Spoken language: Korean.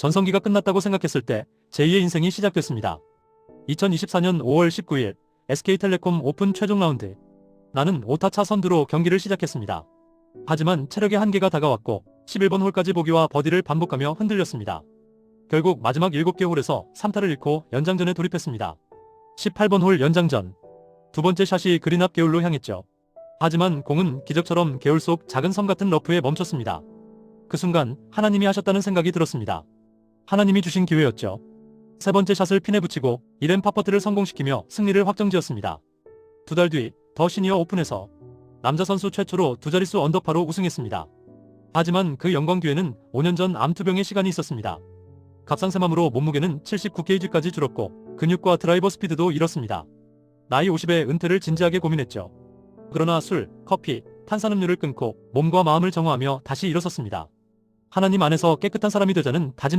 전성기가 끝났다고 생각했을 때 제2의 인생이 시작됐습니다. 2024년 5월 19일 SK텔레콤 오픈 최종 라운드. 나는 5타차 선두로 경기를 시작했습니다. 하지만 체력의 한계가 다가왔고 11번 홀까지 보기와 버디를 반복하며 흔들렸습니다. 결국 마지막 7개 홀에서 3타를 잃고 연장전에 돌입했습니다. 18번 홀 연장전. 두 번째 샷이 그린 앞 개울로 향했죠. 하지만 공은 기적처럼 개울 속 작은 섬 같은 러프에 멈췄습니다. 그 순간 하나님이 하셨다는 생각이 들었습니다. 하나님이 주신 기회였죠. 세 번째 샷을 핀에 붙이고 이렌 파퍼트를 성공시키며 승리를 확정지었습니다. 두 달 뒤 더 시니어 오픈에서 남자 선수 최초로 두 자릿수 언더파로 우승했습니다. 하지만 그 영광 기회는 5년 전 암투병의 시간이 있었습니다. 갑상샘암으로 몸무게는 79kg까지 줄었고 근육과 드라이버 스피드도 잃었습니다. 나이 50에 은퇴를 진지하게 고민했죠. 그러나 술, 커피, 탄산음료를 끊고 몸과 마음을 정화하며 다시 일어섰습니다. 하나님 안에서 깨끗한 사람이 되자는 다짐